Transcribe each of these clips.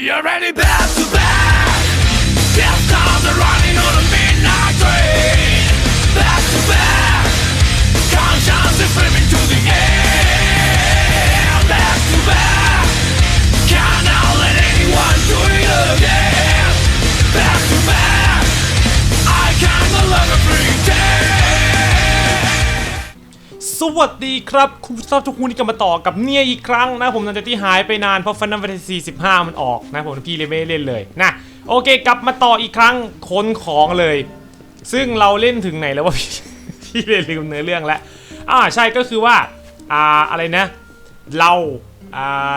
You're any bad วัสดีครับคุณผู้ชมทุกคนที่กลับมาต่อกับเนี่ยอีกครั้งนะผมหลังจากที่หายไปนานเพราะ Final Fantasy 15มันออกนะผมพี่เลยไม่เล่นเลยนะโอเคกลับมาต่ออีกครั้งค้นของเลย ซึ่งเราเล่นถึงไหนแล้ววะพี่พี่เลยลืมเนื้อเรื่องแล้วอ่าใช่ก็คือว่าอ่าอะไรนะ เราอ่า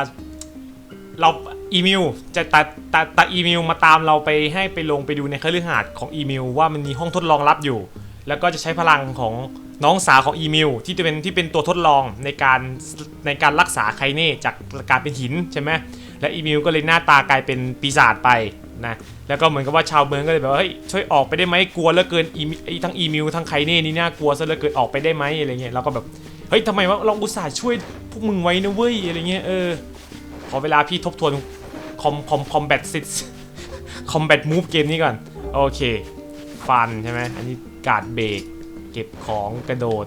เราอีเมลจะตัดตัดตัดอีเมลมาตามเราไปให้ไปลงไปดูในคฤหาสน์ของอีเมลว่ามันมีห้องทดลองลับอยู่ แล้วก็จะใช้พลังของ น้องสาวของอีเมลที่จะเป็นที่เป็นตัวทดลองในการในการรักษาไคเน่จากการเป็นหินใช่ไหมและอีเมลก็เลยหน้าตากลายเป็นปีศาจไปนะแล้วก็เหมือนกับว่าชาวเมืองก็เลยแบบว่าเฮ้ยช่วยออกไปได้ไหมกลัวเหลือเกินอีทั้งอีเมลทั้งไคเน่นี่น่ากลัวซะเหลือเกินออกไปได้ไหมอะไรเงี้ยเราก็แบบเฮ้ยทำไมวะเราอุตส่าห์ช่วยพวกมึงไว้นะเว้ยอะไรเงี้ยเออขอเวลาพี่ทบทวนคอมคอมคอมแบทซิคอมแบทมูฟเกมนี้ก่อนโอเคฟันใช่ไหมอันนี้การเบรก เก็บของกระโดด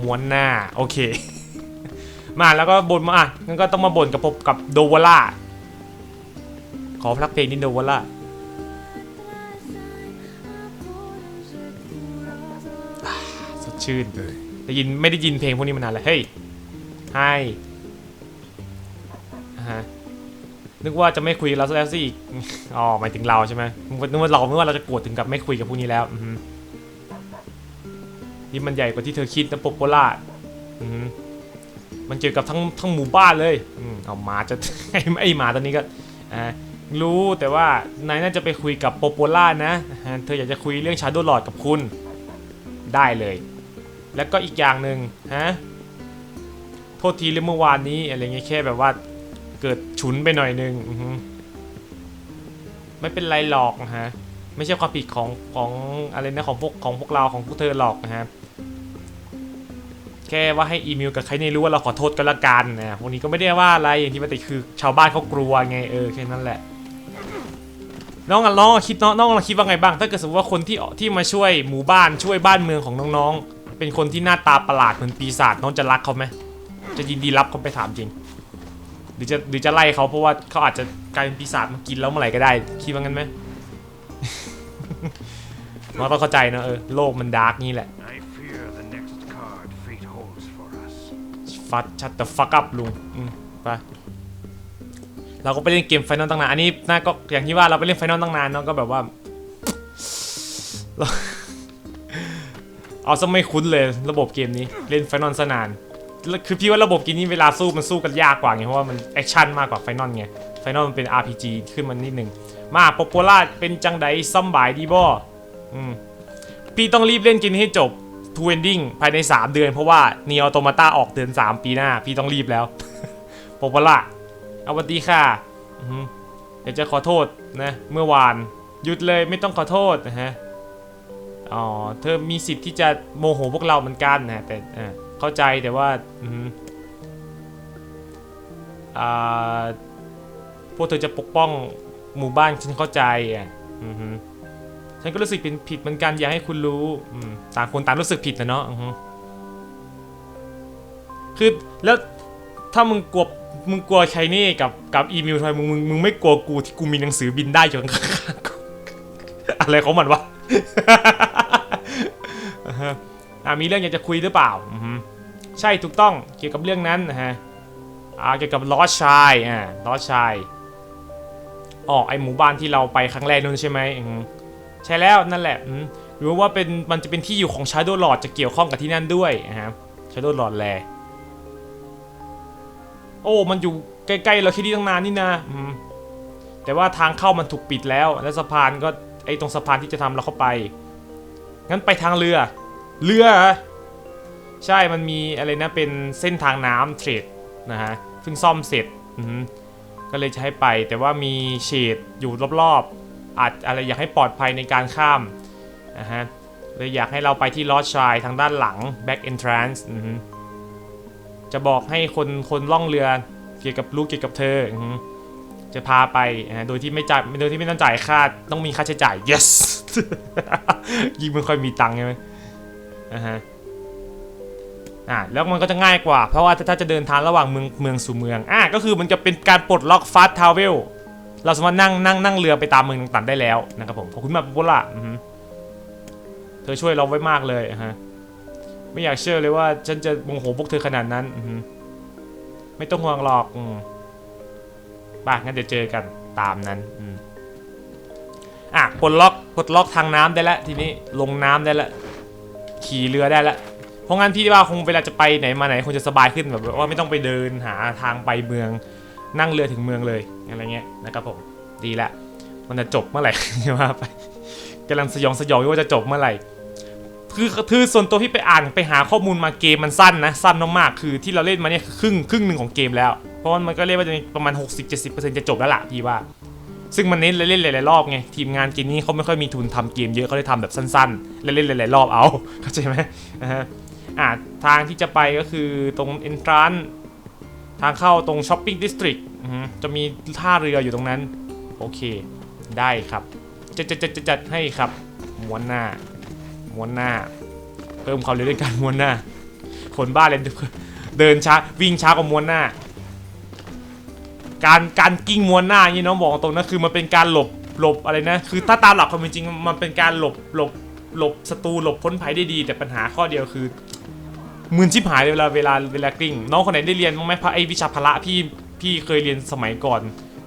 ม้วนหน้าโอเค มาแล้วก็บ่นมาอะงั้นก็ต้องมาบ่นกับพบกับโดวล่าขอพลักเพลงนิดโดวล่าอ่าสดชื่นเลยได้ยินไม่ได้ยินเพลงพวกนี้มานานแล้วเฮ้ยให้อ่ฮะนึกว่าจะไม่คุยกับเราซะแล้วสิอ๋อหมายถึงเราใช่ไหมนึกว่าเรานึกว่าเราจะโกรธถึงกับไม่คุยกับพวกนี้แล้วอื อฮึนี่มันใหญ่กว่าที่เธอคิดนะโปโปล่าอือฮึมันเกี่ยวกับทั้งทั้งหมู่บ้านเลยอืมเอาหมาจะไอหมาตัวนี้ก็อ่ารู้แต่ว่านายน่าจะไปคุยกับโปโปล่านะ เธออยากจะคุยเรื่องชาโดว์ลอดกับคุณได้เลย แล้วก็อีกอย่างหนึ่งฮะโทษทีเรื่องเมื่อวานนี้อะไรเงี้ยแค่แบบว่าเกิดฉุนไปหน่อยนึงไม่เป็นไรหรอกนะฮะ ไม่ใช่ความผิดของของอะไรนะของพวกของพวกเราของพวกเธอหรอกนะฮะแค่ว่าให้อีเมลกับใครนี่รู้ว่าเราขอโทษกันละกันนะพวกนี้ก็ไม่ได้ว่าอะไรอย่างที่ปกติคือชาวบ้านเขากลัวไงเออแค่นั้นแหละน้องอะน้องคิดน้องน้องเราคิดว่าไงบ้าง ถ้าเกิดสมมติว่าคนที่ที่มาช่วยหมู่บ้านช่วยบ้านเมืองของน้องๆ เป็นคนที่หน้าตาประหลาดเหมือนปีศาจน้องจะรักเขาไหมจะยินดีรับเขาไปถามจริง หรือจะหรือจะไล่เขาเพราะว่าเขาอาจจะกลายเป็นปีศาจมากินแล้วเมื่อไหร่ก็ได้คิดว่างั้นไหม เราต้องเข้าใจนะเออโลกมันดาร์กนี่แหละ I fear the next card fate holds for us. ฟัดชัดแต่ฟักอัพลุงอืมไปเราก็ไปเล่นเกมไฟนอลตั้งนานอันนี้น่าก็อย่างที่ว่าเราไปเล่นไฟนอลตั้งนานเนาะก็แบบว่าเราเอาซะไม่คุ้นเลยระบบเกมนี้เล่นไฟนอลซะนานแล้วคือพี่ว่าระบบเกมนี้เวลาสู้มันสู้กันยากกว่าไงเพราะว่ามันแอคชั่นมากกว่าไฟนอลไงไฟนอลมันเป็น RPG ขึ้นมานิดนึง มาปโปล่าเป็นจังไดซัมบายดีบ่อืมพี่ต้องรีบเล่นกมนี้ให้จบทูเอนดิ้งภายใน 3 เดือนเพราะว่าเนียออโตมาตาออกเดือน 3 ปีหน้า พี่ต้องรีบแล้วโปโปล่าเอาวัสดีค่ะเดี๋ยวจะขอโทษนะเมื่อวานหยุดเลยไม่ต้องขอโทษนะฮะอ๋อเธอมีสิทธิ์ที่จะโมโหพวกเราเหมือนกันนะแต่เข้าใจแต่ว่าอืออ่าพวกเธอจะปกป้อง หมู่บ้านฉันเข้าใจอะอือหือฉันก็รู้สึกเป็นผิดเหมือนกันอยากให้คุณรู้อืมต่างคนต่างรู้สึกผิดนะเนาะอือฮึคือแล้วถ้ามึงกลัวมึงกลัวใครนี่กับกับอีเมลทำไมมึงมึงมึงไม่กลัวกูที่กูมีหนังสือบินได้อยู่ข้างๆกูอะไรของมันวะ อ่ามีเรื่องอยากจะคุยหรือเปล่าอือฮึใช่ถูกต้องเกี่ยวกับเรื่องนั้นนะฮะอ่าเกี่ยวกับลอชายอ่าลอชาย อ๋อไอหมู่บ้านที่เราไปครั้งแรกนู่นใช่ไหมใช่แล้วนั่นแหละหรือว่าเป็นมันจะเป็นที่อยู่ของ Shadow Lord จะเกี่ยวข้องกับที่นั่นด้วยนะครับ Shadow Lord แลโอ้มันอยู่ใกล้ๆเราแค่นี้ตั้งนานนี่นะแต่ว่าทางเข้ามันถูกปิดแล้ว และสะพานก็ไอตรงสะพานที่จะทำเราเข้าไปงั้นไปทางเรือ เรือ ใช่มันมีอะไรนะเป็นเส้นทางน้ำเทรดนะฮะเพิ่งซ่อมเสร็จอื ก็เลยจะให้ไป แต่ว่ามีเฉดอยู่รอบๆอาจอะไรอยากให้ปลอดภัยในการข้ามนะฮะเลยอยากให้เราไปที่ลอดชายทางด้านหลัง back entrance จะบอกให้คนคนล่องเรือเกี่ยวกับรู้เกี่ยวกับเธอ จะพาไปโดยที่ไม่จ่ายโดยที่ไม่ต้องจ่ายค่าต้องมีค่าใช้จ่าย yes ยิ่งไม่ค่อยมีตังค์ใช่ไหมอ่าฮะ อ่าแล้วมันก็จะง่ายกว่า เพราะว่าถ้าจะเดินทางระหว่างเมืองเมืองสู่เมืองอ่าก็คือมันจะเป็นการปลดล็อกฟาสต์ทาวเวลเราสามารถนั่งนั่งนั่งเรือไปตามเมืองต่างๆได้แล้วนะครับผมขอบคุณมากโบล่าเธอช่วยเราไว้มากเลยฮะไม่อยากเชื่อเลยว่าฉันจะโมโหพวกเธอขนาดนั้นอไม่ต้องห่วงหรอกอป่ะงั้นเดี๋ยวเจอกันตามนั้นอืมอะปลดล็อกปลดล็อกทางน้ำได้แล้วทีนี้ลงน้ำได้แล้วขี่เรือได้แล้ว เพราะงั้นพี่ว่าคงเวลาจะไปไหนมาไหนคงจะสบายขึ้นแบบว่าไม่ต้องไปเดินหาทางไปเมืองนั่งเรือถึงเมืองเลยอะไรเงี้ยนะครับผมดีละมันจะจบเมื่อไหร่จะว่าไปกำลังสยองสยองว่าจะจบเมื่อไหร่คือคือส่วนตัวพี่ไปอ่านไปหาข้อมูลมาเกมมันสั้นนะสั้นมากๆคือที่เราเล่นมาเนี่ยคือครึ่งครึ่งหนึ่งของเกมแล้ว เพราะมันก็เรียกว่าจะมีประมาณ 60-70%จะจบแล้วล่ะพี่ว่า ซึ่งมันเน้นเล่นหลายๆรอบไงทีมงานเกมนี้เขาไม่ค่อยมีทุนทำเกมเยอะเขาเลยทำแบบสั้นๆเล่นๆหลายๆรอบเอาเข้าใจไหมนะฮะ อ่าทางที่จะไปก็คือตรง entrance ทางเข้าตรงช้อปปิ้งดิสตริกจะมีท่าเรืออยู่ตรงนั้น โอเค ได้ครับ จะจะจะจะจัดให้ครับม้วนหน้าม้วนหน้า เพิ่มความเร็วด้วยการม้วนหน้า คนบ้าเลยเดินช้าวิ่งช้ากว่าม้วนหน้า การการกิ้งม้วนหน้าอย่างนี้น้องบอกตรงนะคือมันเป็นการหลบหลบอะไรนะ คือถ้าตามหลักความเป็นจริงมันเป็นการหลบหลบหลบศัตรูหลบพ้นภัยได้ดี แต่ปัญหาข้อเดียวคือ มืนชิบหายเลยเวลาเวลาเวลากลิ้งน้องคนไหนได้เรียนบ้างไหมเพราะไอวิชาพละพี่พี่เคยเรียนสมัยก่อน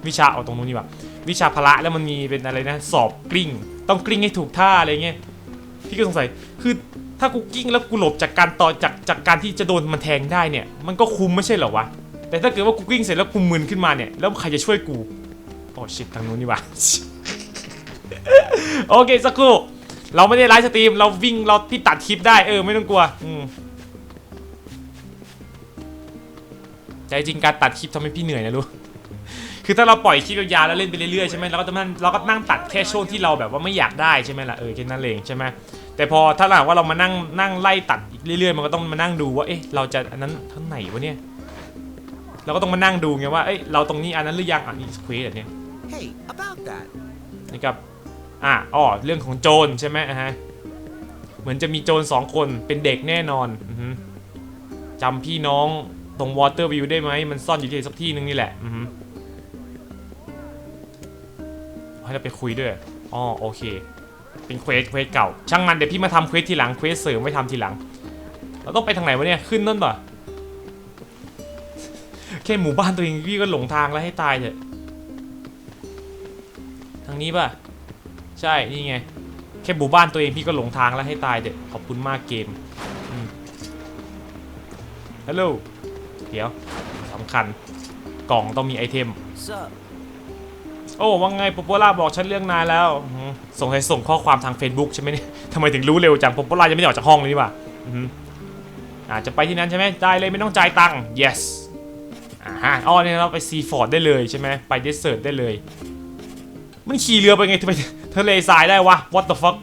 วิชาเอาตรงนู้นนี่แบบวิชาพละแล้วมันมีเป็นอะไรนะ สอบกลิ้ง ต้องกลิ้งให้ถูกท่าอะไรเงี้ยพี่ก็สงสัยคือถ้ากูกลิ้งแล้วกูหลบจากการต่อจากจากการที่จะโดนมันแทงได้เนี่ย มันก็คุ้มไม่ใช่เหรอวะแต่ถ้าเกิดว่ากูกลิ้งเสร็จแล้วกูมึนขึ้นมาเนี่ยแล้วใครจะช่วยกูโอ้ชิตทางนู้นนี่วะโอเคสักครู่เราไม่ได้ไลฟ์สตรีมเราวิ่งเราพี่ตัดคลิปได้เออไม่ต้องกลัวอืม ใจจริงการตัดคลิปทำให้พี่เหนื่อยนะลูกคือถ้าเราปล่อยคลิปยาวๆแล้วเล่นไปเรื่อยๆใช่ไหมเราก็จะนั่งเราก็นั่งตัดแค่ช่วงที่เราแบบว่าไม่อยากได้ใช่ไหมล่ะเออแค่นั้นเองใช่ไหมแต่พอถ้าหากว่าเรามานั่งนั่งไล่ตัดอีกเรื่อยๆ มันก็ต้องมานั่งดูว่าเอ๊ะเราจะอันนั้นเท่าไหนวะเนี่ยเราก็ต้องมานั่งดูไงว่าเอ้ยเราตรงนี้อันนั้นหรือยังอะนี่สควีดเนี่ย Hey, about that. นี่กับอะอ๋อเรื่องของโจรใช่ไหมอะฮะเหมือนจะมีโจรสองคนเป็นเด็กแน่นอนอือฮึจำพี่น้อง ตรงวอเตอร์วิวได้ไหมมันซ่อนอยู่ที่สักที่นึงนี่แหละอือฮึให้เราไปคุยด้วยอ๋อโอเค เป็นเควสเควสเก่า ช่างมันเดี๋ยวพี่มาทำเควสทีหลังเควสเสริมไว้ทำทีหลัง เราต้องไปทางไหนวะเนี่ยขึ้นนั่นป่ะแค่หมู่บ้านตัวเองพี่ก็หลงทางแล้วให้ตายเถอะทางนี้ป่ะใช่นี่ไงแค่หมู่บ้านตัวเองพี่ก็หลงทางแล้วให้ตายเด็ดขอบคุณมากเกมฮัลโหล เดี๋ยวสำคัญกล่องต้องมีไอเทม Sup? โอ้ว่าไง p ป p ป l a บอกฉันเรื่องนายแล้วอือหือส่งให้ส่งข้อความทาง Facebook ใช่ไหมเนี่ยทำไมถึงรู้เร็วจัง p ป p ป l a ยังไม่ได้ออกจากห้องเลยนี่หว่าอือหืออาจจะไปที่นั้นใช่ไหมได้เลยไม่ต้องจ่ายตังค์ yes อ่าฮะอ๋อเนี่ยเราไปซีฟอร์ดได้เลยใช่ไหมไปเดสเซิร์ตได้เลย มันขี่เรือไปไงทำไมทะเลทรายได้วะ what the fuck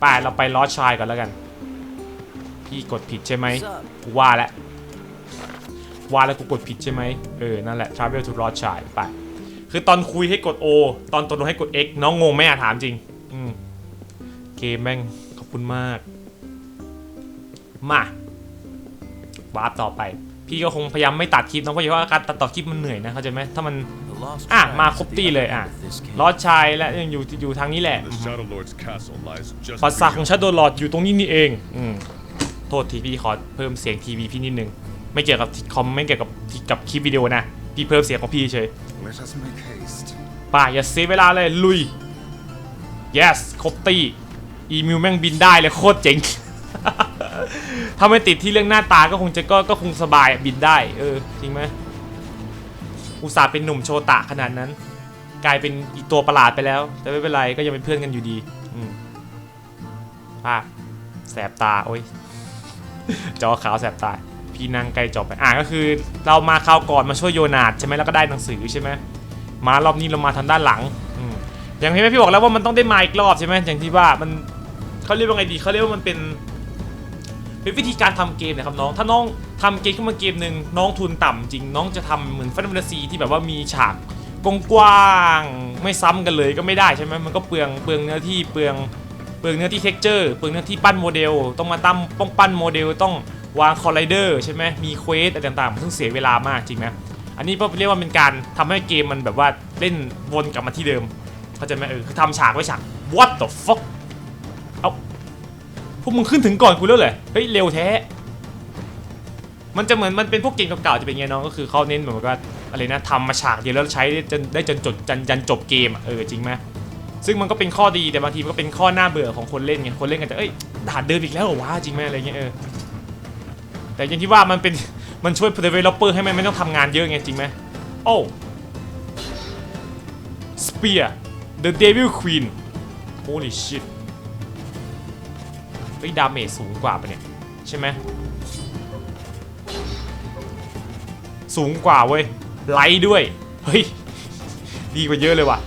ไปเราไปลอสชายก่อนแล้วกัน พี่กดผิดใช่ไหม Sup? กูว่าแล้ว ว่าแล้วกูกดผิดใช่ไหมเออ นั่นแหละ travel to Lord Child ไป คือตอนคุยให้กด O ตอนตอนให้กด X น้องงงไหมอะถามจริง อืมเกมแม่ง ขอบคุณมาก มาวาร์ปต่อไป พี่ก็คงพยายามไม่ตัดคลิปน้องเพราะว่าการตัดต่อคลิปมันเหนื่อยนะเข้าใจไหมถ้ามัน The lost อะ tribe มา is ครบ the ตี้เลยอะ outlet of this cave. ลอดชายและยังอยู่อยู่ทางนี้แหละ The Shadow Lord's castle lies just ปราสาทของ beyond. ชาโดลอดอยู่ตรงนี้นี่เองอืมโทษทีพี่ขอเพิ่มเสียงทีวีพี่นิดนึง ไม่เกี่ยวกับคอมไม่เกี่ยวกับกับคลิปวิดีโอนะพี่เพิ่มเสียงของพี่เฉย Let us make haste. ป่าอย่าเสียเวลาเลยลุย yes ครบตีอีมิวแม่งบินได้เลยโคตรเจ๋ง ถ้าไม่ติดที่เรื่องหน้าตาก็คงจะก็ก็คงสบายอะบินได้ เออ จริงไหมอุตส่าห์เป็นหนุ่มโชตะขนาดนั้น กลายเป็นอีกตัวประหลาดไปแล้ว แต่ไม่เป็นไรก็ยังเป็นเพื่อนกันอยู่ดีอืมภาพแสบตา โอ้ยจอขาวแสบตา พี่นั่งใกล้จอไปอ่าก็คือเรามาคราวก่อนมาช่วยโยนาดใช่ไหมแล้วก็ได้หนังสือใช่ไหมมารอบนี้เรามาทางด้านหลังอืมอย่างที่พี่บอกแล้วว่ามันต้องได้มาอีกรอบใช่ไหมอย่างที่ว่ามันเขาเรียกว่าไงดีเขาเรียกว่ามันเป็นเป็นวิธีการทำเกมนะครับน้องถ้าน้องทำเกมขึ้นมาเกมหนึ่งน้องทุนต่ำจริง น้องจะทำเหมือนฟัน n ฟ a ซีที่แบบว่ามีฉากกว้างไม่ซ้ำกันเลยก็ไม่ได้ใช่ไหมมันก็เปลืองเปลืองเนื้อที่เปลืองเปลืองเนื้อที่เท็กเจอร์เปลืองเนื้อที่ปั้นโมเดล ต้องมาตั้มต้องปั้นโมเดลต้อง วางคอลไลเดอร์ใช่ไหมมีเควสอะไรต่างๆซึ่งเสียเวลามากจริงไหมอันนี้ก็เรียกว่าเป็นการทำให้เกมมันแบบว่าเล่นวนกลับมาที่เดิมเข้าใจไหมเออคือทำฉากไว้ฉาก what the fuck เอาพวกมึงขึ้นถึงก่อนกูแล้วเหรอเฮ้ยเร็วแท้ มันจะเหมือนมันเป็นพวกเกมเก่าๆจะเป็นไงน้องก็คือเขาเน้นเหมือนกับว่าอะไรนะทำมาฉากเดียวแล้วใช้ได้จนได้จนจดจันยันจบเกมเออจริงไหมซึ่งมันก็เป็นข้อดีแต่บางทีมันก็เป็นข้อหน้าเบื่อของคนเล่นไงคนเล่นกันจะเอ้ยด่านเดิมอีกแล้วเหรอวะจริงไหมอะไรเงี้ยเออ แต่ย่างที่ว่ามันเป็น มันช่วย developer ให้มันไม่ต้องทำงานเยอะไงจริงไหมโอ้ Spear the Devil Queen holy shit เฮ้ยดาเมจสูงกว่าปะเนี่ย ใช่ไหมสูงกว่าเว้ย ไลท์ด้วย เฮ้ย ดีกว่าเยอะเลยว่ะ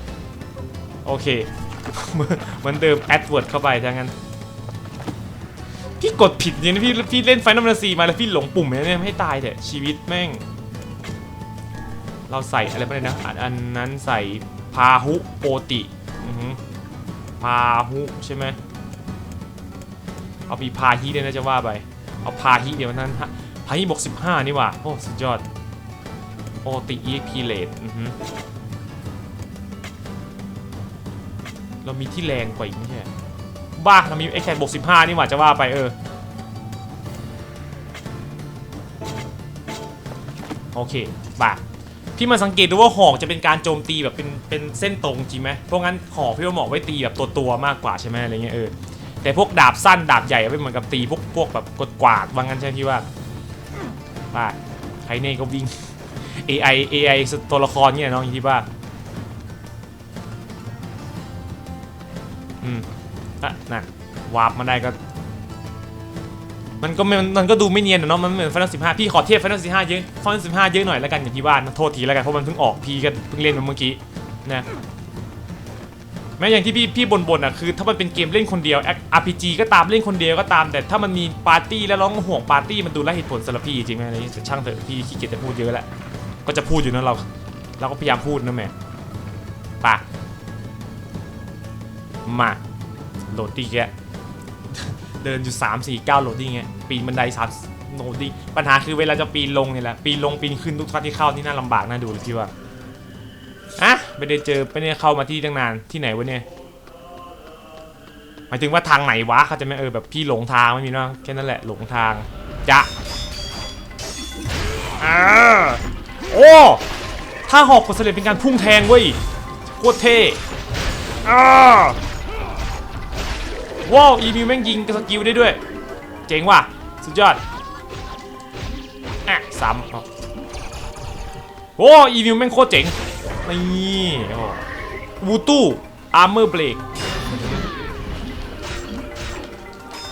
โอเค เหมือนเดิมแอดเวิร์ดเข้าไปทั้งนั้น พี่กดผิดอย่างนี้พี่พี่เล่นไฟนอล a ซีมาแล้วพี่หลงปุ่มเนี่ยไม่ให้ตายเถอะชีวิตแม่ง เราใส่อะไรไปเลยนะอันอันนั้นใส่พาหุโปติพาหุใช่ไหมเอามีพาฮิเลยนะจะว่าไปเอาพาฮิเดี๋ยวนั้นฮะพาฮิบวก15นี่ว่าโอ้สุดยอดโอติอีพีเลตเรามีที่แรงกว่าอีกไม่ใช่ บ้าเรามีเอ็กแคนบวก15นี่หว่าจะว่าไปเออ โอเคบ้าพี่มาสังเกตดูว่าหอกจะเป็นการโจมตีแบบเป็นเป็นเส้นตรงจริงไหมเพราะงั้นหอกพี่ว่าเหมาะไว้ตีแบบตัวตัวมากกว่าใช่ไหมอะไรเงี้ยเออแต่พวกดาบสั้นดาบใหญ่ไม่เหมือนกับตีพวกพวกแบบกดกวาดว่างั้นใช่ไหมพี่ว่าบ้าใคเน่ก็วิ่ง AI AI ตัวละครเนี่ยน้องคิดว่าอืม อะนะวาร์ปมาได้ก็ มันก็ไม่มันก็ดูไม่เนียนเนาะมันเหมือนฟันสิบห้าพี่ขอเทียบฟันสิบห้าเยอะฟันสิบห้าเยอะหน่อยแล้วกันอย่างที่บ้านะโทษทีแล้วกันเพราะมันเพิ่งออกพี่ก็เพิ่งเล่นมาเมื่อกี้นะแม้อย่างที่พี่พี่บนบนๆอะคือถ้ามันเป็นเกมเล่นคนเดียว RPG ก็ตามเล่นคนเดียวก็ตาม แต่ถ้ามันมีปาร์ตี้แล้วร้องห่วงปาร์ตี้มันดูไร้เหตุผลสำหรับพี่จริงไหมอะไรอย่างเงี้ยแต่ช่างเถอะพี่ขี้เกียจจะพูดเยอะแล้วก็จะพูดอยู่นะเราเราก็พยายามพูดนะแม่ปะมา โหลดดิ้งแกเดินอยู่3 4 9โหลดดิ้งไงปีนบันไดสามโหลดดิ้งปัญหาคือเวลาจะปีนลงเนี่ยแหละปีนลงปีนขึ้นทุกครั้งที่เข้านี่น่าลำบากน่าดูเลยพี่ว่าอะไม่ได้เจอไม่ได้เข้ามาที่ตั้งนานที่ไหนวะเนี่ยหมายถึงว่าทางไหนวะเขาจะไม่เออแบบพี่หลงทางไม่มีนะแค่นั้นแหละหลงทางจะอ่าโอ้ถ้าหอกกดเสลเป็นการพุ่งแทงเว้ยโคตรเท่อ้า ว้าวอีมิวแม่งยิงกับสกิลได้ด้วย เจ๋งว่ะ สุดยอดอะซ้ำโอ้อีมิวแม่งโคตรเจ๋ง นี่วูตู้อาร์เมอร์เบรก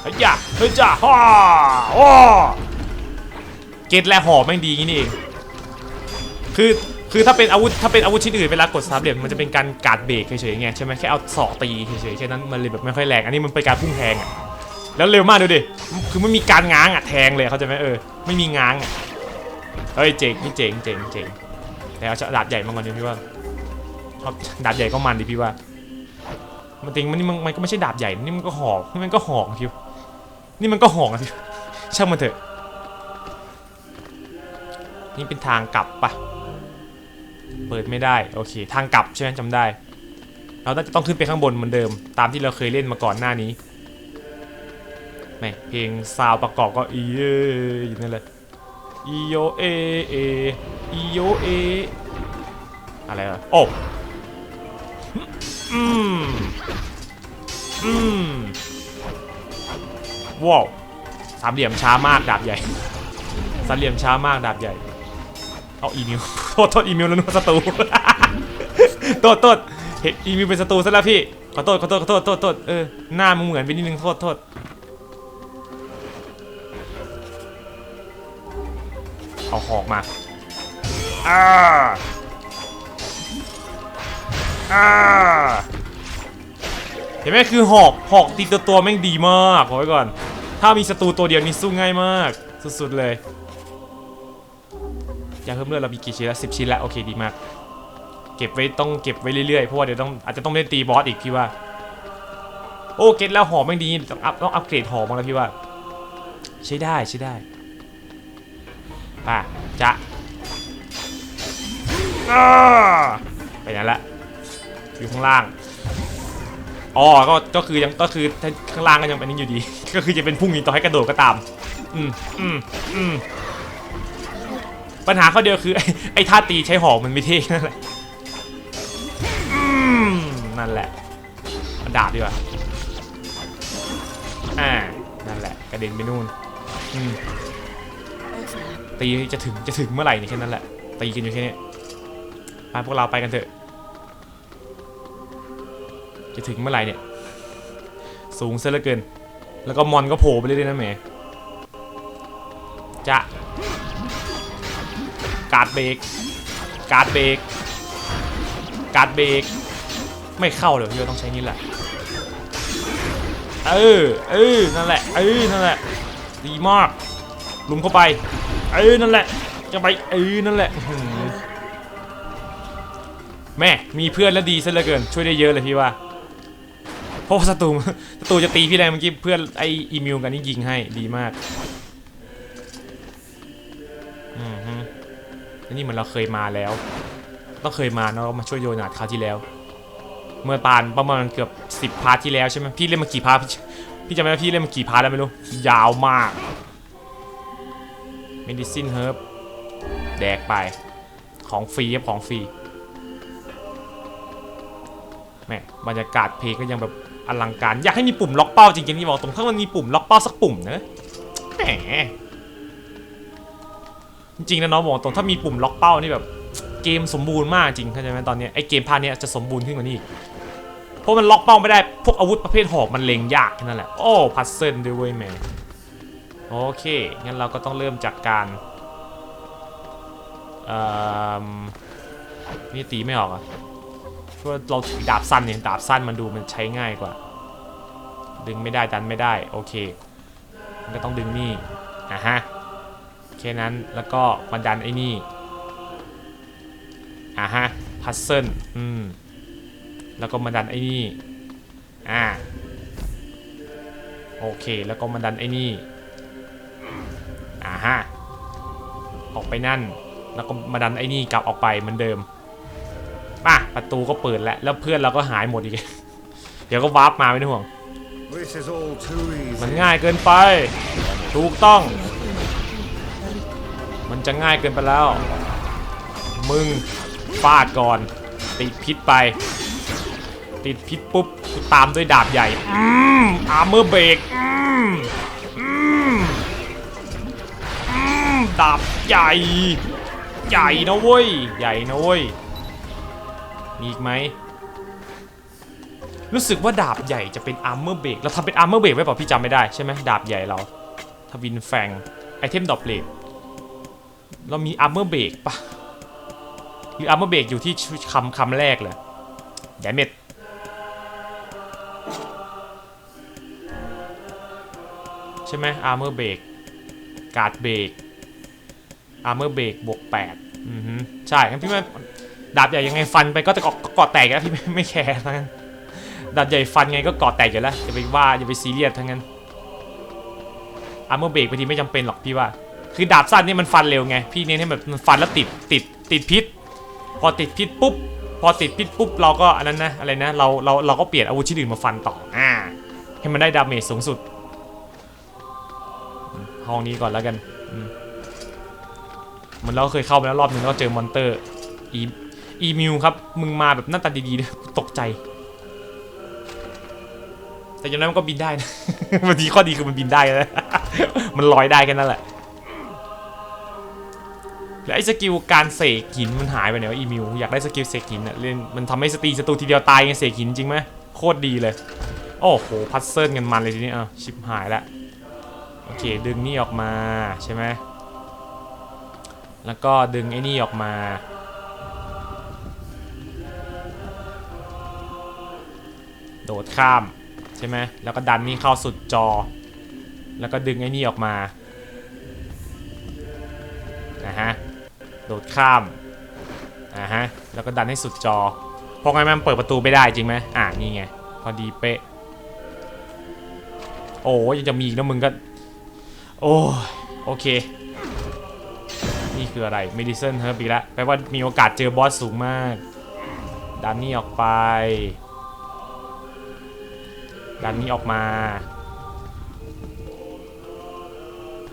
เฮ้ยจ้าเฮ้ยจ้าฮ่าโอ้เกตและหอกแม่งดีงี้นี่เอง คือ คือถ้าเป็นอาวุธถ้าเป็นอาวุธชิ้นอื่นเวลากดสามเหลี่ยมมันจะเป็นการการเบรกเฉยๆไงใช่ไหมแค่เอาศอกตีเฉยๆแค่นั้นมันเลยแบบไม่ค่อยแรงอันนี้มันเป็นการพุ่งแทงอะแล้วเร็วมากดูดิคือไม่มีการง้างอะแทงเลยเขาใจไหมเออไม่มีง้างอะเฮ้ยเจ๋งนี่เจ๋งเจ๋งเจ๋งแต่เอาดาบใหญ่มาก่อนดิพี่ว่าชอบดาบใหญ่ก็มันดิพี่ว่า มันจริงมันนี่มันมันก็ไม่ใช่ดาบใหญ่นี่มันก็หอกนี่มันก็หอกพี่นี่มันก็หอกอะช่างมันเถอะนี่เป็นทางกลับปะ เปิดไม่ได้โอเค ทางกลับใช่ไหมจำได้ เราน่าจะต้องขึ้นไปข้างบนเหมือนเดิม ตามที่เราเคยเล่นมาก่อนหน้านี้แม่เพลงซาวประกอบก็อีเออยู่นั่นเลยอีโยเอเออีโยเออะไรวะโอ้อืมอืมว้าวสามเหลี่ยมช้ามากดาบใหญ่สามเหลี่ยมช้ามากดาบใหญ่ เอาอีเมลโทษโทษอีเมลแล้วนึกว่าศัตรูโทษโทษเห็นอีเมลเป็นศัตรูซะแล้วพี่ขอโทษขอโทษขอโทษโทษโทษเออหน้ามึงเหมือนไปนิดนึงโทษโทษเอาหอกมาอ่าอ่าเห็นไหมคือหอกหอกตีตัวตัวแม่งดีมากขอไว้ก่อน ถ้ามีศัตรูตัวเดียวนี่สู้ง่ายมาก สุดๆเลย ยาเพิ่มเลือดเรามีกี่ชิ้นแล้วสิบชิ้นแล้วโอเคดีมาก เก็บไว้ต้องเก็บไว้เรื่อยๆเพราะว่าเดี๋ยวต้องอาจจะต้องเล่นตีบอสอีกพี่ว่า โอ้เก็ตแล้วหอมแม่งดีต้องอัพต้องอัปเกรดหอมบ้างแล้วพี่ว่า ใช้ได้ใช้ได้ป่ะจะอ้าไปนั่นละอยู่ข้างล่างอ๋อก็ก็คือยังก็คือข้างล่างก็ยังเป็นนี้อยู่ดี ก็คือจะเป็นพุ่งนี้ต่อให้กระโดดก็ตาม อืมอืมอืม ปัญหาข้อเดียวคือ ไอ้ไอ้ท่าตีใช้หอกมันไม่เท่นั่นแหละอืมนั่นแหละดาบดีกว่าอ่านั่นแหละกระเด็นไปนู่นอืมตีจะถึงจะถึงเมื่อไหร่นี่แค่นั้นแหละตีกันอยู่แค่นี้ไปพวกเราไปกันเถอะ จะถึงเมื่อไหร่เนี่ย สูงซะเหลือเกิน แล้วก็มอนก็โผล่ไปเรื่อยๆนะแหมจะ การ์ดเบรกการ์ดเบรกการ์ดเบรกไม่เข้าเลยพี่ว่าต้องใช้นี่แหละเออเออนั่นแหละเออนั่นแหละดีมากลุมเข้าไปเออนั่นแหละจะไปเออนั่นแหละแม่มีเพื่อนแล้วดีซะเหลือเกิน ช่วยได้เยอะเลยพี่ว่าเพราะว่าศัตรูศัตรูจะตีพี่แรงเมื่อกี้เพื่อนไออีมิวกันนี่ยิงให้ดีมาก นี่มือนเราเคยมาแล้วต้องเคยมาเนาะมาช่วยโยนาดคราวที่แล้ว เมื่อปานประมาณเกือบสิบพาร์ทที่แล้วใช่ไหมพี่เล่นมากี่พาร์ทพี่จำไม่ได้พี่เล่นมากี่พาร์ทแล้วไม่รู้ยาวมาก medicine herb แดกไปของฟรีครับของฟรีแม่บรรยากาศเพลงก็ยังแบบอลังการ อยากให้มีปุ่มล็อกเป้าจริงๆที่บอกตรงถ้ามันมีปุ่มล็อกเป้าสักปุ่มนะแหม จริงๆนะน้องบอกตรงถ้ามีปุ่มล็อกเป้านี่แบบเกมสมบูรณ์มากจริงเข้าใจไหมตอนนี้ไอเกมพาร์ทเนี้ยจะสมบูรณ์ขึ้นกว่านี้อีกเพราะมันล็อกเป้าไม่ได้พวกอาวุธประเภทหอกมันเล็งยากแค่นั่นแหละโอ้พัซเซิลด้วยเว้ยแหมโอเคงั้นเราก็ต้องเริ่มจากการเอ่อนี่ตีไม่ออกอะเพราะว่าเราถือดาบสั้นเนี่ยดาบสั้นมันดูมันใช้ง่ายกว่า ดึงไม่ได้ดันไม่ได้โอเค มันก็ต้องดึงนี่อะฮะ แค่นั้นแล้วก็มาดันไอ้นี่อ่าฮะพัซเซิลอืมแล้วก็มาดันไอ้นี่อ่าโอเคแล้วก็มาดันไอ้นี่อ่าฮะออกไปนั่น แล้วก็มาดันไอ้นี่กลับออกไปเหมือนเดิมป่ะประตูก็เปิดแล้วแล้วเพื่อนเราก็หายหมดอีก เดี๋ยวก็วาร์ปมาไม่ต้องห่วง This is all too มัน easy. ง่ายเกินไป ถูกต้องมัน จะง่ายเกินไปแล้ว มึงฟาดก่อน ติดพิษไป ติดพิษปุ๊บกูตามด้วยดาบใหญ่อืมอาร์เมอร์เบรกอืมอืมอืมดาบใหญ่ ใหญ่นะเว้ย ใหญ่นะเว้ย มีอีกไหม รู้สึกว่าดาบใหญ่จะเป็นอาร์เมอร์เบรกเราทำเป็นอาร์เมอร์เบรกไว้เปล่าพี่จำไม่ได้ใช่ไหมดาบใหญ่เราทวินแฟงไอเทมดอปเลก เรามีอาร์เมอร์เบรกปะหรืออาร์เมอร์เบรกอยู่ที่คำคำแรกเลยแดมเมดใช่ไหมอาร์เมอร์เบรกการ์ดเบรกอาร์เมอร์เบรกบวก8อือฮึใช่งั้นพี่ว่าดาบใหญ่ยังไงฟันไปก็จะเกาะเกาะแตกแล้วพี่ไม่ไม่แคร์ทั้งนั้นดาบใหญ่ฟันไงก็เกาะแตกอยู่แล้วอย่าไปว่าอย่าไปซีเรียสทั้งนั้นอาร์เมอร์เบรกบางทีไม่จำเป็นหรอกพี่ว่า คือดาบสั้นนี่มันฟันเร็วไง พี่เน้นให้แบบมันฟันแล้วติดติดติดพิษ พอติดพิษปุ๊บ พอติดพิษปุ๊บเราก็อันนั้นนะอะไรนะเราเราเราก็เปลี่ยนอาวุธชิ้นอื่นมาฟันต่ออ่าให้มันได้ดาเมจสูงสุด ห้องนี้ก่อนแล้วกันมเหมือนเราเคยเข้าไปแล้วรอบนึงแล้วเจอมอนเตอร์อีอีมิวครับ มึงมาแบบหน้าตาดีๆตกใจ แต่อย่างนั้นมันก็บินได้นะมันดีข้อดีคือมันบินได้นะมันลอยได้แค่นั้นแหละ แล้วไอ้สกิลการเสกหินมันหายไปไหนวะอีมิวอยากได้สกิลเสกหินอะเล่นมันทำให้สตีศัตรูทีเดียวตายไงเสกหินจริงไหมโคตรดีเลย โอ้โหพัซเซิลกันมันเลยทีนี้อะชิบหายละโอเคดึงนี่ออกมาใช่ไหมแล้วก็ดึงไอ้นี่ออกมาโดดข้ามใช่ไหมแล้วก็ดันนี่เข้าสุดจอ แล้วก็ดึงไอ้นี่ออกมานะฮะ โดดข้ามอ่าฮะแล้วก็ดันให้สุดจอเพราะงั้นมันเปิดประตูไม่ได้จริงไหมอ่านี่ไงพอดีเป๊ะโอ้ยังจะมีอีกนะมึงก็โอ้ยโอเค นี่คืออะไร Medicine Herb อีกแล้วแปลว่ามีโอกาสเจอบอสสูงมากดันนี่ออกไปดันนี้ออกมา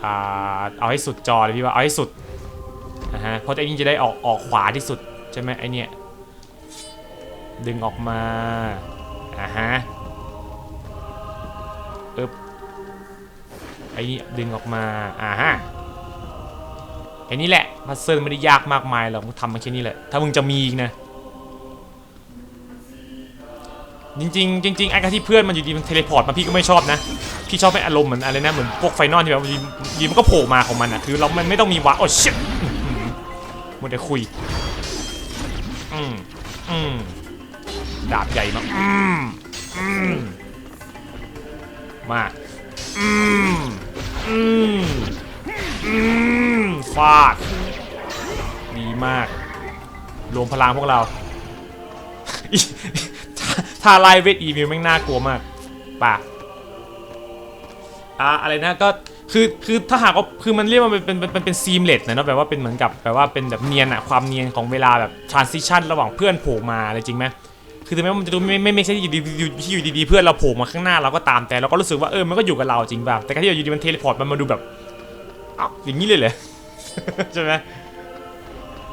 อ่าเอาให้สุดจอเลยพี่ว่า เอาให้สุด ฮะ เพราะไอ้นี่จะได้ออกออกขวาที่สุด ใช่ไหมไอเนี่ยดึงออกมาอ่าฮะอึบไอ้นี่ดึงออกมาอ่าฮะไอ้นี่แหละพัซเซิลไม่ได้ยากมากมายหรอกมึงทำมาแค่นี้แหละ ถ้ามึงจะมีอีกนะ จริงๆจริงๆไอ้การที่เพื่อนมันอยู่ดีมันเทเลพอร์ตมาพี่ก็ไม่ชอบนะ พี่ชอบให้อารมณ์เหมือนอะไรนะเหมือนพวกไฟนอลที่แบบยีมันก็โผล่มาของมันอะคือเรามันไม่ต้องมีวะโอ้ชิบ มดแต่คุย อืมอืมดาบใหญ่มากอืมอืมมาอืมอืมอืมฟาด ดีมาก รวมพลังพวกเราถ้าไล่เวทอีมิวแม่งน่ากลัวมากป่ะอ่าอะไรนะก็ คือคือถ้าหากว่าคือมันเรียกว่าเป็นเป็นเป็นเป็นซีมเลสนะเนาะแบบว่าเป็นเหมือนกับแบบว่าเป็นแบบเนียนอะความเนียนของเวลาแบบทรานซิชันระหว่างเพื่อนโผล่มาอะไรจริงไหมคือถึงแม้ว่ามันจะดูไม่ไม่ไม่ใช่อยู่ดีอยู่ที่อยู่ดีๆเพื่อนเราโผล่มาข้างหน้าเราก็ตามแต่เราก็รู้สึกว่าเออมันก็อยู่กับเราจริงป่ะแต่การที่อยู่ดีมันเทเลพอร์ตมันมาดูแบบอ้าวอย่างนี้เลยเหรอใช่ไหม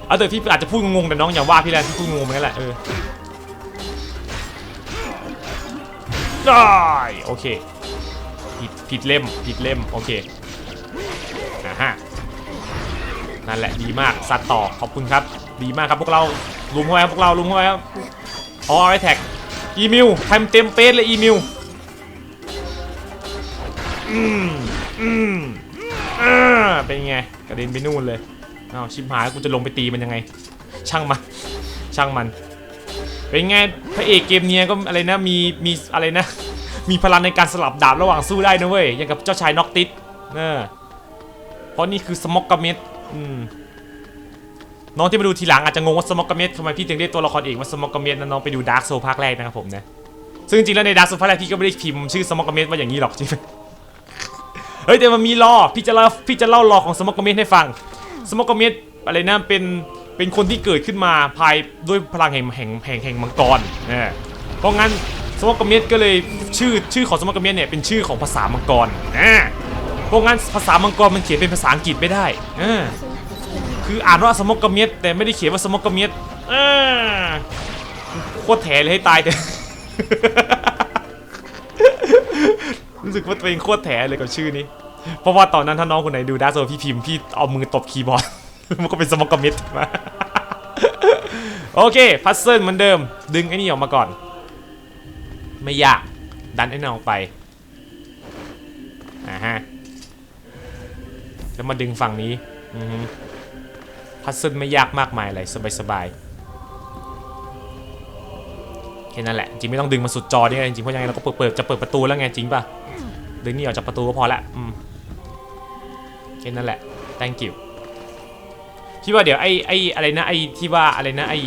เอาแต่พี่อาจจะพูดงงแต่น้องอย่าว่าพี่แลนที่พูดงงๆเหมือนกันแหละเออได้โอเค ผิดเล่มผิดเล่มโอเคนะฮะนั่นแหละดีมากสัตว์ต่อขอบคุณครับ ดีมากครับพวกเราลุมเข้าไปครับพวกเราลุมเข้าไปครับออไอแท็กอีมิวทำเต็มเป๊ะเลยอีมิวอืมอืมอ่าเป็นไงกระเด็นไปนู่นเลยอ้าวชิบหายกูจะลงไปตีมันยังไง ช่างมันช่างมันเป็นไงพระเอกเกมเนี้ยก็อะไรนะมีมีอะไรนะ มีพลังในการสลับดาบระหว่างสู้ได้นะเว้ยอย่างกับเจ้าชายน็อกติสเออเพราะนี่คือสมอกกเมตอืมน้องที่มาดูทีหลังอาจจะงงว่าสมอกกเมตทำไมพี่ถึงเรียกตัวละครเอกว่าสมอกกเมตนะน้องไปดูดาร์กโซภาคแรกนะครับผมนะซึ่งจริงๆแล้วในดาร์กโซภาคแรกพี่ก็ไม่ได้พิมพ์ชื่อสมอกกเมตว่าอย่างนี้หรอกจริงเฮ้ยแต่มันมีรอพี่จะเล่าพี่จะเล่ารอของสมอกกเมตให้ฟัง สมอกกเมตอะไรนะเป็นเป็นคนที่เกิดขึ้นมาภายด้วยพลังแห่งแห่งแห่งแห่งมังกรเออเพราะงั้น สมอกเมียก็เลยชื่อชื่อของสมอกเมียเนี่ยเป็นชื่อของภาษามังกรอ่าเพราะงั้นภาษามังกรมันเขียนเป็นภาษาอังกฤษไม่ได้อคืออ่านว่าสมอกเมียแต่ไม่ได้เขียนว่าสมอกเมียโคตรแถเลยให้ตายแต่รู้สึกว่าตัวเองโคตรแถเลยกับชื่อนี้ เพราะว่าตอนนั้นถ้าน้องคนไหนดูดาร์โซพี่พิมพ์พี่เอามือตบคีย์บอร์ดมันก็เป็นสมอกเมียมาโอเค พัซเซิลเหมือนเดิม ดึงไอ้นี่ออกมาก่อน ไม่ยาก ดันไอ้นั่นออกไปอ่าฮะแล้วมาดึงฝั่งนี้อือฮึพัซเซิลไม่ยากมากมายอะไรสบายๆแค่นั้นแหละ จริงไม่ต้องดึงมาสุดจอนี่จริงเพราะยังไงเราก็เปิดเปิดจะเปิดประตูแล้วไงจริงป่ะดึงนี่ออกจากประตูก็พอละอืมแค่นั้นแหละ thank you พี่ว่าเดี๋ยวไอ้ไอ้อะไรนะไอ้ที่ว่าอะไรนะไอ้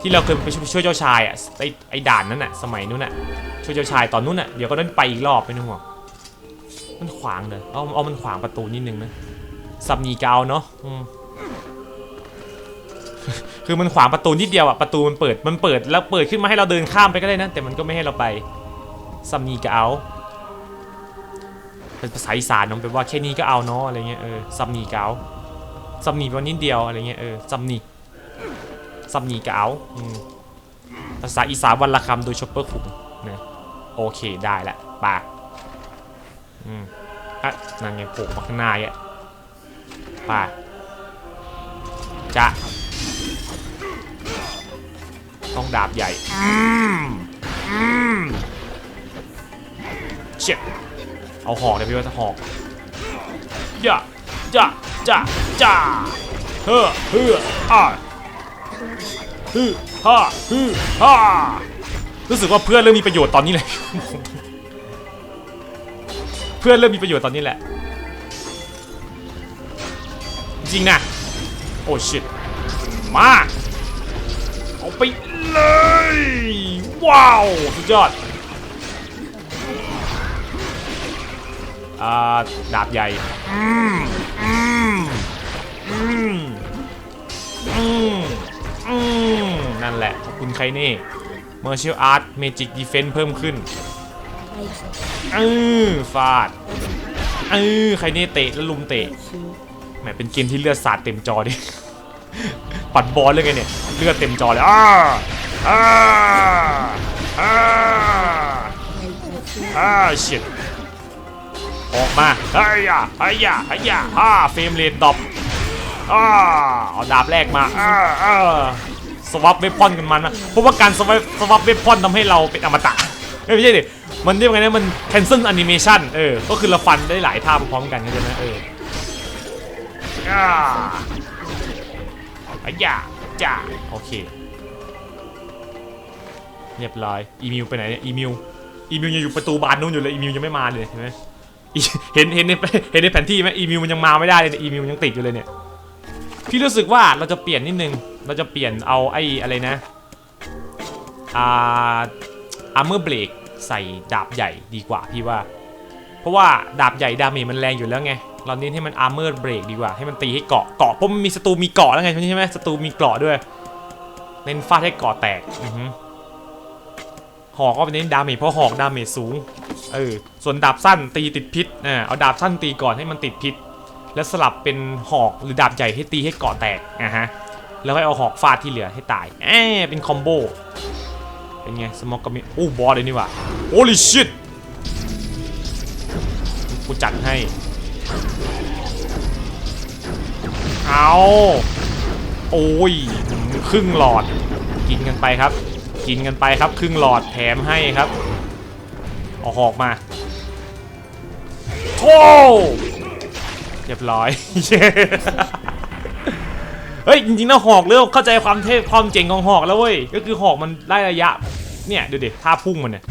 ที่เราเคยไปช่วยเจ้าชายอะไอไอด่านนั้นอะสมัยนู้นอะช่วยเจ้าชายตอนนู้นอะเดี๋ยวก็ต้องไปอีกรอบไม่ต้องห่วงมันขวางเลยเอาเอามันขวางประตูนิดนึงนะซับนีกาวเนาะคือมันขวางประตูนิดเดียวอะประตูมันเปิดมันเปิดแล้วเปิดขึ้นมาให้เราเดินข้ามไปก็ได้นะแต่มันก็ไม่ให้เราไปซับนีกาวเป็นภาษาอีสานน้องแปลว่าแค่นี้ก็เอาเนาะอะไรเงี้ยเออซับนีกาวซัมนีวันนิดเดียวอะไรเงี้ยเออซัมนี ซัมนีกะเอาอืมภาษาอีสานวันละคำโดยชอปเปอร์ขุมนะโอเคได้ละปากอืมอะนั่นไงโผล่มาข้างหน้าอะปากจะต้องดาบใหญ่อืมเช็ดเอาหอกเลยพี่ว่าจะหอกย่าจ้าจ้าจ้าเฮ้อเฮ้ออ่า ฮึฮ่าฮึฮ่ารู้สึกว่าเพื่อนเริ่มมีประโยชน์ตอนนี้เลย เพื่อนเริ่มมีประโยชน์ตอนนี้แหละ จริงนะ โอ้ชิตมาเอาไปเลย ว้าว สุดยอดอาดาบใหญ่อืมอืมอืมอืม อืมนั่นแหละ ขอบคุณใครนี่ Martial Art Magic Defense เพิ่มขึ้นเออฟาดเออใครนี่เตะแล้วลุมเตะแหมเป็นเกมที่เลือดสาดเต็มจอดิ ปัดบอลเลยไงเนี่ย เลือดเต็มจอเลยอ้าอ้าอ้าอ้าชิตออกมาเฮ้ยอะเฮ้ยอะเฮ้ยอะฮ่าเฟรมเรทดรอป อ้าเอาดาบแรกมาอ้าอ้าสวับเวพอนกันมันนะเพราะว่าการสวับสวับเวพอนทำให้เราเป็นอมตะไม่ใช่ดิมันเรียกว่าไงนะมัน cancel animation เออ ก็คือเราฟันได้หลายท่าพร้อมกันเข้าใจไหมเอออ้าอย่าจ้าโอเค เรียบร้อย อีมิวไปไหนเนี่ย อีมิว อีมิวยังอยู่ประตูบานนู้นอยู่เลย อีมิวยังไม่มาเลยเห็นไหมเห็นเห็นในเห็นในแผนที่ไหมอีมิวมันยังมาไม่ได้เลยเนี่ยอีมิวยังติดอยู่เลยเนี่ย พี่รู้สึกว่าเราจะเปลี่ยนนิดนึง เราจะเปลี่ยนเอาไอ้อะไรนะอ่าอาร์เมอร์เบรกใส่ดาบใหญ่ดีกว่าพี่ว่า เพราะว่าดาบใหญ่ดาเมจมันแรงอยู่แล้วไง เราเน้นให้มันอาร์เมอร์เบรกดีกว่า ให้มันตีให้เกาะเกาะเพราะมันมีศัตรูมีเกาะแล้วไงใช่ไหมศัตรูมีเกาะด้วย เน้นฟาดให้เกาะแตกอือหอกก็เป็นเน้นดาเมจเพราะหอกดาเมจสูง เออ ส่วนดาบสั้นตีติดพิษอ่าเอาดาบสั้นตีก่อนให้มันติดพิษ แล้วสลับเป็นหอกหรือดาบใหญ่ให้ตีให้เกาะแตกอะฮะแล้วก็เอาหอกฟาดที่เหลือให้ตายแอบเป็นคอมโบเป็นไงสมอกกามิโอ้บอสเลยนี่ว่ะ holy shit กูจัดให้เอาโอ้ยครึ่งหลอด กินกันไปครับ กินกันไปครับ ครึ่งหลอดแถมให้ครับเอาหอกมาโธ่ รียบร้อย เฮ้ย จริงๆนะหอกเริ่มเข้าใจความเทพความเจ๋งของหอกแล้วเว้ย ก็คือหอกมันได้ระยะ เนี่ยดูดิท่าพุ่งมันเนี่ย